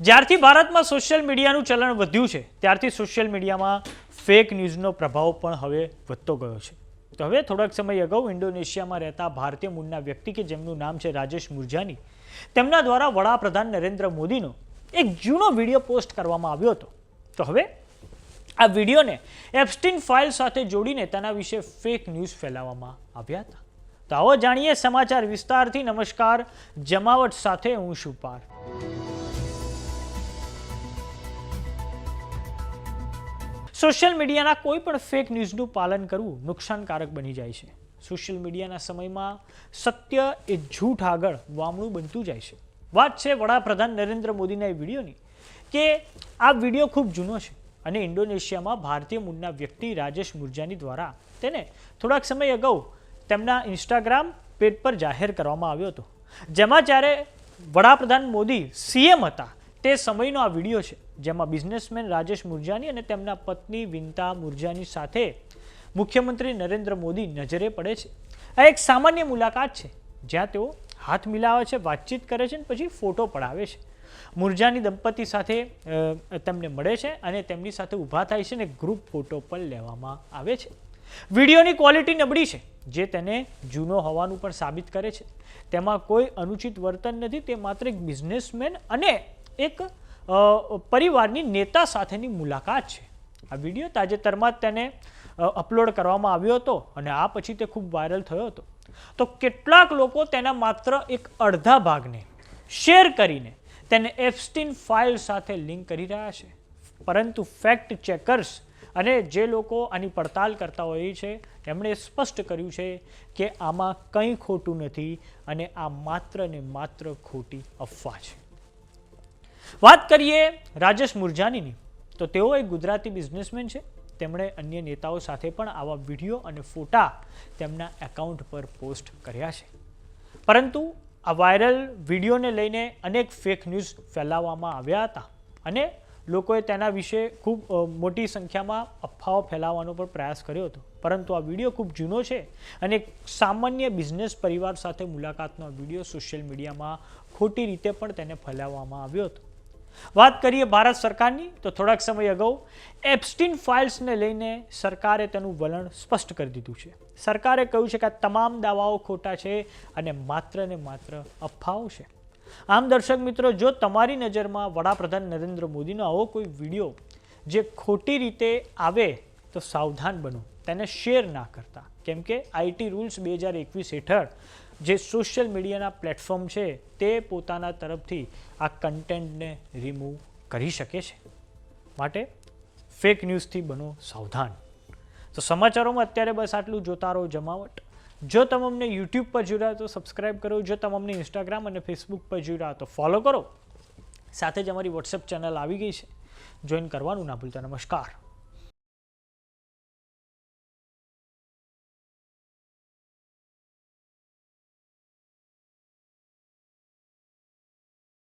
જ્યારથી ભારતમાં સોશિયલ મીડિયાનું ચલણ વધ્યું છે, ત્યારથી સોશિયલ મીડિયામાં ફેક ન્યૂઝનો પ્રભાવ પણ હવે વધતો ગયો છે. તો હવે થોડાક સમય અગાઉ ઇન્ડોનેશિયામાં રહેતા ભારતીય મૂળના વ્યક્તિ કે જેમનું નામ છે રાજેશ મુરજાની, તેમના દ્વારા વડાપ્રધાન નરેન્દ્ર મોદીનો એક જૂનો વીડિયો પોસ્ટ કરવામાં આવ્યો હતો. તો હવે આ વિડીયોને એપ્સ્ટીન ફાઇલ સાથે જોડીને તેના વિશે ફેક ન્યૂઝ ફેલાવવામાં આવ્યા હતા. તો આવો જાણીએ સમાચાર વિસ્તારથી. નમસ્કાર, જમાવટ સાથે હું શું પાર સોશિયલ મીડિયાના કોઈ પણ ફેક ન્યૂઝનું પાલન કરવું નુકસાનકારક બની જાય છે. સોશિયલ મીડિયાના સમયમાં સત્ય એ જૂઠ આગળ વામણું બનતું જાય છે. વાત છે વડાપ્રધાન નરેન્દ્ર મોદીના એ વિડીયોની, કે આ વીડિયો ખૂબ જૂનો છે અને ઇન્ડોનેશિયામાં ભારતીય મૂળના વ્યક્તિ રાજેશ મુરજાની દ્વારા તેને થોડાક સમય અગાઉ તેમના ઇન્સ્ટાગ્રામ પેજ પર જાહેર કરવામાં આવ્યો હતો. જેમાં જ્યારે વડાપ્રધાન મોદી સીએમ હતા, તે સમયનો આ વીડિયો છે. જેમાં બિઝનેસમેન રાજેશ મુરજાની અને તેમના પત્ની વિંતા મુરજાની સાથે મુખ્યમંત્રી નરેન્દ્ર મોદી નજરે પડે છે. આ એક સામાન્ય મુલાકાત છે. જ્યાં તેઓ હાથ મિલાવે છે, વાતચીત કરે છે અને પછી ફોટો પડાવે છે. મુરજાની દંપતી સાથે તેમને મળે છે અને તેમની સાથે ઊભા થાય છે અને ગ્રુપ ફોટો પણ લેવામાં આવે છે. વિડીયોની ક્વોલિટી નબળી છે, જે તેને જૂનો હોવાનું પણ સાબિત કરે છે. તેમાં કોઈ અનુચિત વર્તન નથી, તે માત્ર એક બિઝનેસમેન અને એક પરિવારની નેતા સાથેની મુલાકાત છે. આ વીડિયો તાજેતરમાં જ તેને અપલોડ કરવામાં આવ્યો હતો અને આ પછી તે ખૂબ વાયરલ થયો હતો. તો કેટલાક લોકો તેના માત્ર એક અડધા ભાગને શેર કરીને તેને એફસ્ટીન ફાઇલ સાથે લિંક કરી રહ્યા છે. પરંતુ ફેક્ટ ચેકર્સ અને જે લોકો આની પડતાલ કરતા હોય છે તેમણે સ્પષ્ટ કર્યું છે કે આમાં કંઈ ખોટું નથી અને આ માત્ર ને માત્ર ખોટી અફવા છે. વાત કરીએ રાજેશ મુરજાનીની. તો તેઓ એક ગુજરાતી બિઝનેસમેન છે. તેમણે અન્ય નેતાઓ સાથે પણ આવા વીડિયો અને ફોટા તેમના એકાઉન્ટ પર પોસ્ટ કર્યા છે. પરંતુ આ વાયરલ વિડીયોને લઈને અનેક ફેક ન્યૂઝ ફેલાવવામાં આવ્યા હતા અને લોકોએ તેના વિશે ખૂબ મોટી સંખ્યામાં અફવાઓ ફેલાવવાનો પણ પ્રયાસ કર્યો હતો. પરંતુ આ વીડિયો ખૂબ જૂનો છે અને સામાન્ય બિઝનેસ પરિવાર સાથે મુલાકાતનો વીડિયો સોશિયલ મીડિયામાં ખોટી રીતે પણ તેને ફેલાવવામાં આવ્યો હતો. વાત કરીએ ભારત સરકારની, તો થોડાક સમય અગાઉ એપ્સ્ટીન ફાઇલ્સને લઈને સરકારે તેનું વલણ સ્પષ્ટ કરી દીધું છે. સરકારે કહ્યું છે કે આ તમામ દાવાઓ ખોટા છે અને માત્ર ને માત્ર અફવાઓ છે. આમ દર્શક મિત્રો, જો તમારી નજરમાં વડાપ્રધાન નરેન્દ્ર મોદીનો આવો કોઈ વીડિયો જે ખોટી રીતે આવે, તો સાવધાન બનો. તેને શેર ના કરતા. કેમ કે આઈટી રૂલ્સ બે હજાર એકવીસ હેઠળ જે સોશિયલ મીડિયાના પ્લેટફોર્મ છે, તે પોતાના તરફથી આ કન્ટેન્ટને રિમૂવ કરી શકે છે. માટે ફેક ન્યૂઝથી બનો સાવધાન. તો સમાચારોમાં અત્યારે બસ આટલું જોતા રહો જમાવટ. જો તમે અમને યુટ્યુબ પર જોઈ રહ્યા તો સબસ્ક્રાઈબ કરો. જો તમે અમને ઇન્સ્ટાગ્રામ અને ફેસબુક પર જોઈ રહ્યા તો ફોલો કરો. સાથે જ અમારી વોટ્સએપ ચેનલ આવી ગઈ છે. જોઈન કરવાનું ના ભૂલતા. નમસ્કાર.